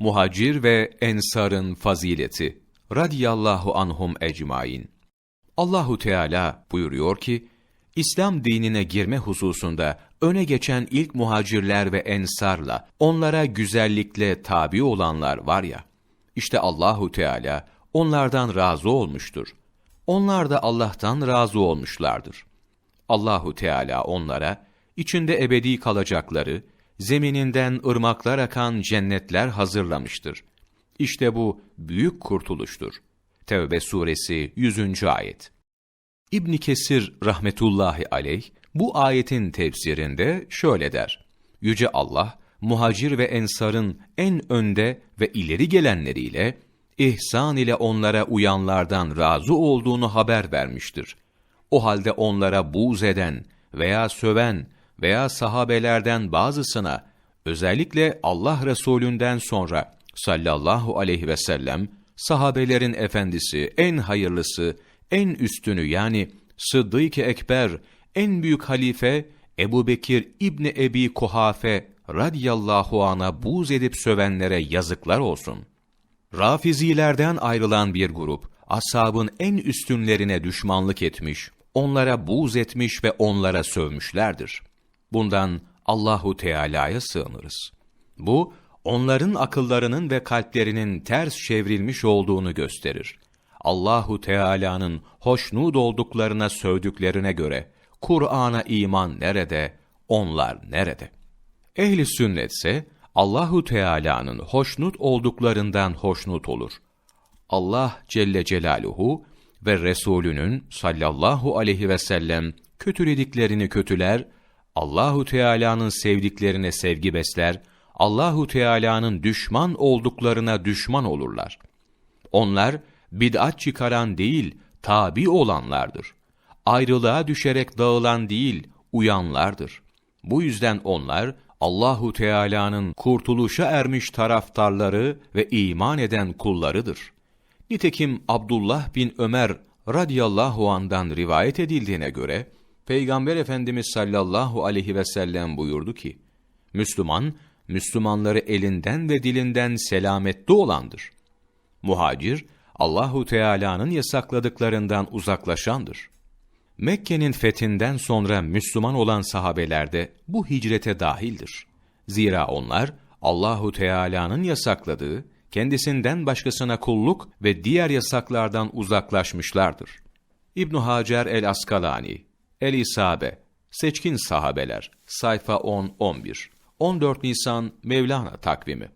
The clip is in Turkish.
Muhacir ve Ensar'ın fazileti radiyallahu anhum ecmain. Allahu Teala buyuruyor ki, İslam dinine girme hususunda öne geçen ilk muhacirler ve ensarla onlara güzellikle tabi olanlar var ya, işte Allahu Teala onlardan razı olmuştur. Onlar da Allah'tan razı olmuşlardır. Allahu Teala onlara içinde ebedi kalacakları, zemininden ırmaklar akan cennetler hazırlamıştır. İşte bu büyük kurtuluştur. Tevbe suresi 100. ayet. İbn Kesir rahmetullahi aleyh bu ayetin tefsirinde şöyle der: Yüce Allah muhacir ve ensarın en önde ve ileri gelenleriyle ihsan ile onlara uyanlardan razı olduğunu haber vermiştir. O halde onlara buğz eden veya söven veya sahabelerden bazısına özellikle Allah Resulünden sonra sallallahu aleyhi ve sellem sahabelerin efendisi, en hayırlısı, en üstünü yani Sıddık-ı Ekber, en büyük halife Ebu Bekir İbni Ebi Kuhafe radiyallahu ana buğz edip sövenlere yazıklar olsun. Rafizilerden ayrılan bir grup, ashabın en üstünlerine düşmanlık etmiş, onlara buğz etmiş ve onlara sövmüşlerdir. Bundan Allahu Teala'ya sığınırız. Bu, onların akıllarının ve kalplerinin ters çevrilmiş olduğunu gösterir. Allahu Teala'nın hoşnut olduklarına sövdüklerine göre Kur'an'a iman nerede, onlar nerede? Ehli sünnetse Allahu Teala'nın hoşnut olduklarından hoşnut olur. Allah Celle Celaluhu ve Resulünün sallallahu aleyhi ve sellem kötülediklerini kötüler, Allahu Teala'nın sevdiklerine sevgi besler, Allahu Teala'nın düşman olduklarına düşman olurlar. Onlar bid'at çıkaran değil, tabi olanlardır. Ayrılığa düşerek dağılan değil, uyanlardır. Bu yüzden onlar Allahu Teala'nın kurtuluşa ermiş taraftarları ve iman eden kullarıdır. Nitekim Abdullah bin Ömer radıyallahu andan rivayet edildiğine göre Peygamber Efendimiz sallallahu aleyhi ve sellem buyurdu ki: Müslüman Müslümanları elinden ve dilinden selamette olandır. Muhacir Allahu Teala'nın yasakladıklarından uzaklaşandır. Mekke'nin fethinden sonra Müslüman olan sahabeler de bu hicrete dahildir. Zira onlar Allahu Teala'nın yasakladığı, kendisinden başkasına kulluk ve diğer yasaklardan uzaklaşmışlardır. İbn Hacer el-Askalani, El-İsabe, Seçkin Sahabeler, sayfa 10-11, 14 Nisan Mevlana takvimi.